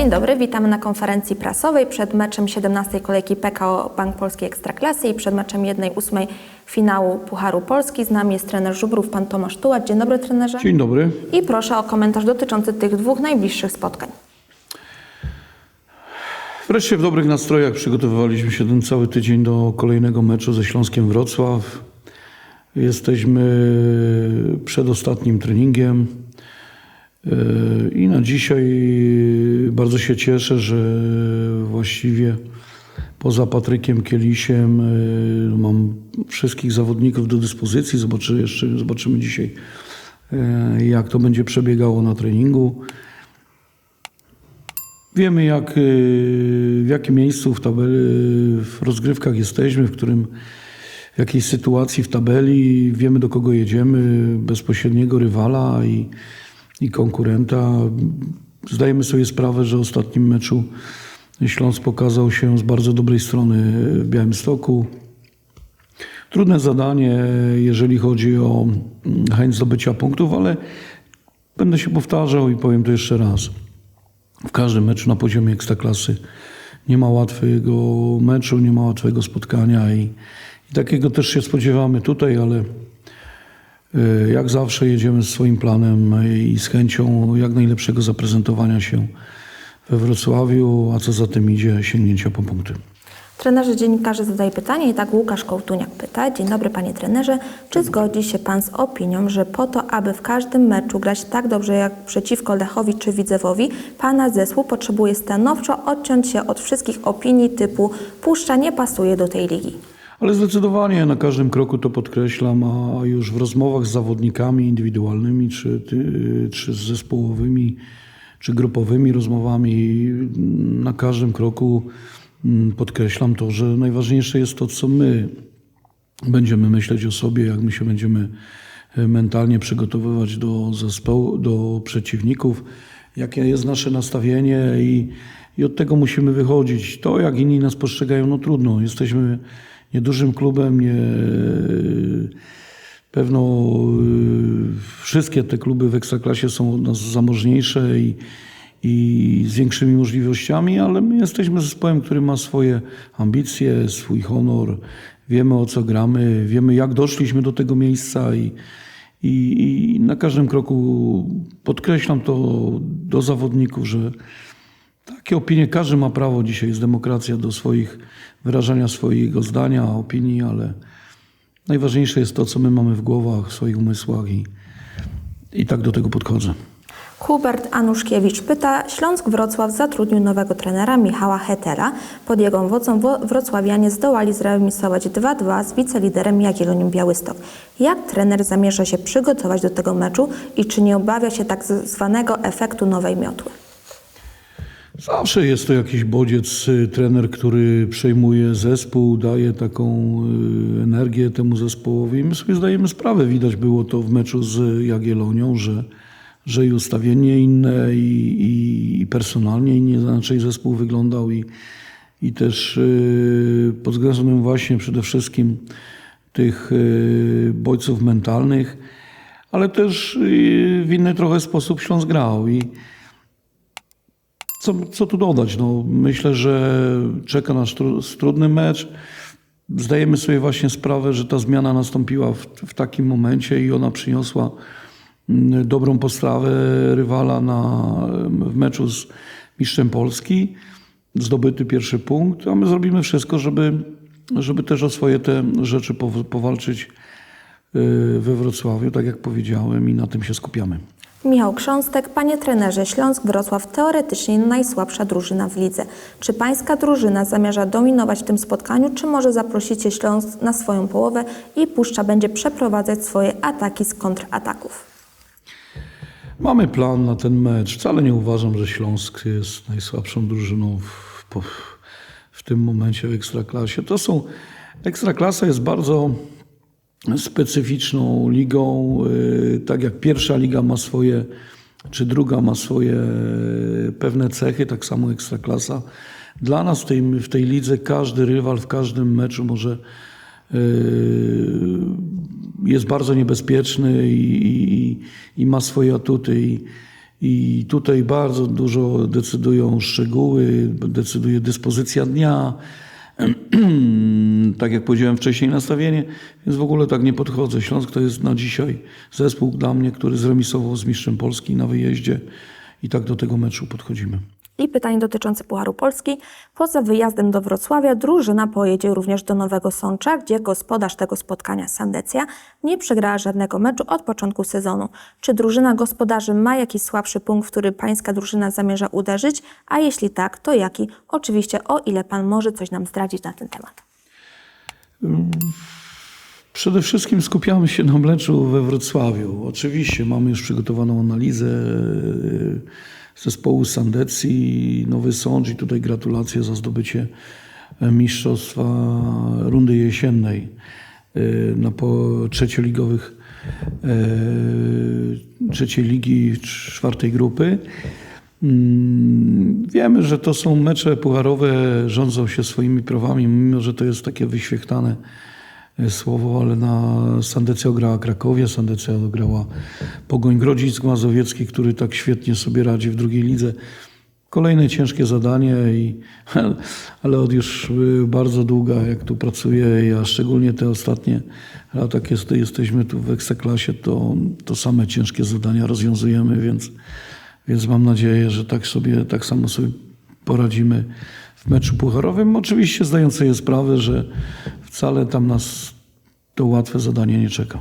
Dzień dobry, witamy na konferencji prasowej przed meczem 17 kolejki PKO Bank Polskiej Ekstraklasy i przed meczem 1-8 finału Pucharu Polski. Z nami jest trener Żubrów, pan Tomasz Tułacz. Dzień dobry trenerze. Dzień dobry. I proszę o komentarz dotyczący tych dwóch najbliższych spotkań. Wreszcie w dobrych nastrojach przygotowywaliśmy się ten cały tydzień do kolejnego meczu ze Śląskiem Wrocław. Jesteśmy przed ostatnim treningiem i na dzisiaj bardzo się cieszę, że właściwie poza Patrykiem Kielisiem yy, mam wszystkich zawodników do dyspozycji. Zobaczy, jeszcze, zobaczymy dzisiaj, yy, jak to będzie przebiegało na treningu. Wiemy, jak, y, w jakim miejscu w tabeli, w rozgrywkach jesteśmy, w którym, w jakiej sytuacji w tabeli. Wiemy, do kogo jedziemy, bezpośredniego rywala i, i konkurenta. Zdajemy sobie sprawę, że w ostatnim meczu Śląsk pokazał się z bardzo dobrej strony w Białymstoku. Trudne zadanie, jeżeli chodzi o mm, chęć zdobycia punktów, ale będę się powtarzał i powiem to jeszcze raz w każdym meczu na poziomie ekstraklasy. Nie ma łatwego meczu, nie ma łatwego spotkania i, i takiego też się spodziewamy tutaj, ale jak zawsze jedziemy z swoim planem i z chęcią jak najlepszego zaprezentowania się we Wrocławiu, a co za tym idzie, sięgnięcia po punkty. Trenerzy dziennikarze zadaje pytanie i tak Łukasz Kołtuniak pyta. Dzień dobry panie trenerze. Czy zgodzi się pan z opinią, że po to, aby w każdym meczu grać tak dobrze jak przeciwko Lechowi czy Widzewowi, pana zespół potrzebuje stanowczo odciąć się od wszystkich opinii typu puszcza nie pasuje do tej ligi? Ale zdecydowanie na każdym kroku to podkreślam, a już w rozmowach z zawodnikami indywidualnymi, czy, czy z zespołowymi, czy grupowymi rozmowami, na każdym kroku mm, podkreślam to, że najważniejsze jest to, co my będziemy myśleć o sobie, jak my się będziemy e, mentalnie przygotowywać do zespołu, do przeciwników, jakie jest nasze nastawienie i, i od tego musimy wychodzić. To, jak inni nas postrzegają, no trudno. Jesteśmy niedużym klubem, nie, pewno y, wszystkie te kluby w Ekstraklasie są od nas zamożniejsze i, i z większymi możliwościami, ale my jesteśmy zespołem, który ma swoje ambicje, swój honor. Wiemy o co gramy, wiemy jak doszliśmy do tego miejsca i, i, i na każdym kroku podkreślam to do zawodników, że takie opinie, każdy ma prawo, dzisiaj jest demokracja do swoich, wyrażania swojego zdania, opinii, ale najważniejsze jest to, co my mamy w głowach, w swoich umysłach i, i tak do tego podchodzę. Hubert Anuszkiewicz pyta, Śląsk Wrocław zatrudnił nowego trenera Michała Hetera. Pod jego mocą wo- wrocławianie zdołali zremisować 2-2 z wiceliderem Jagiellonią Białystok. Jak trener zamierza się przygotować do tego meczu i czy nie obawia się tak zwanego efektu nowej miotły? Zawsze jest to jakiś bodziec, y, trener, który przejmuje zespół, daje taką y, energię temu zespołowi. My sobie zdajemy sprawę, widać było to w meczu z Jagiellonią, że, że i ustawienie inne i, i, i personalnie inaczej zespół wyglądał i, i też y, pod względem właśnie przede wszystkim tych bodźców mentalnych, ale też w inny trochę sposób Śląsk grał i co, co tu dodać? No, myślę, że czeka nas tru, trudny mecz. Zdajemy sobie właśnie sprawę, że ta zmiana nastąpiła w, w takim momencie i ona przyniosła mm, dobrą postawę rywala na, w meczu z mistrzem Polski. Zdobyty pierwszy punkt, a my zrobimy wszystko, żeby, żeby też o swoje te rzeczy pow- powalczyć yy, we Wrocławiu, tak jak powiedziałem, i na tym się skupiamy. Michał Krząstek, panie trenerze, Śląsk Wrocław teoretycznie najsłabsza drużyna w lidze. Czy pańska drużyna zamierza dominować w tym spotkaniu, czy może zaprosicie Śląsk na swoją połowę i Puszcza będzie przeprowadzać swoje ataki z kontrataków? Mamy plan na ten mecz. Wcale nie uważam, że Śląsk jest najsłabszą drużyną w, w tym momencie w Ekstraklasie. To są, Ekstraklasa jest bardzo specyficzną ligą. Yy, Tak jak pierwsza liga ma swoje, czy druga ma swoje pewne cechy, tak samo Ekstraklasa. Dla nas w tej, w tej lidze każdy rywal w każdym meczu może yy, jest bardzo niebezpieczny i, i, i ma swoje atuty. I, I tutaj bardzo dużo decydują szczegóły, decyduje dyspozycja dnia, tak jak powiedziałem wcześniej, nastawienie, więc w ogóle tak nie podchodzę. Śląsk to jest na dzisiaj zespół dla mnie, który zremisował z mistrzem Polski na wyjeździe i tak do tego meczu podchodzimy. I pytanie dotyczące Pucharu Polski. Poza wyjazdem do Wrocławia drużyna pojedzie również do Nowego Sącza, gdzie gospodarz tego spotkania Sandecja nie przegrała żadnego meczu od początku sezonu. Czy drużyna gospodarzy ma jakiś słabszy punkt, w który pańska drużyna zamierza uderzyć? A jeśli tak, to jaki? Oczywiście o ile pan może coś nam zdradzić na ten temat. Przede wszystkim skupiamy się na meczu we Wrocławiu. Oczywiście mamy już przygotowaną analizę e, zespołu Sandecji, Nowy Sącz i tutaj gratulacje za zdobycie e, mistrzostwa rundy jesiennej e, na po trzecioligowych trzeciej ligi czwartej grupy. Mm, Wiemy, że to są mecze pucharowe, rządzą się swoimi prawami, mimo że to jest takie wyświechtane e, słowo, ale na Sandecja grała Krakowie, Sandecja grała Pogoń Grodzisk Mazowiecki, który tak świetnie sobie radzi w drugiej lidze. Kolejne ciężkie zadanie, i, ale od już y, bardzo długa, jak tu pracuję, a szczególnie te ostatnie lata, jest, jesteśmy tu w Ekstraklasie, to, to same ciężkie zadania rozwiązujemy, więc, więc mam nadzieję, że tak, sobie, tak samo sobie poradzimy w meczu pucharowym. Oczywiście zdając sobie sprawę, że wcale tam nas to łatwe zadanie nie czeka.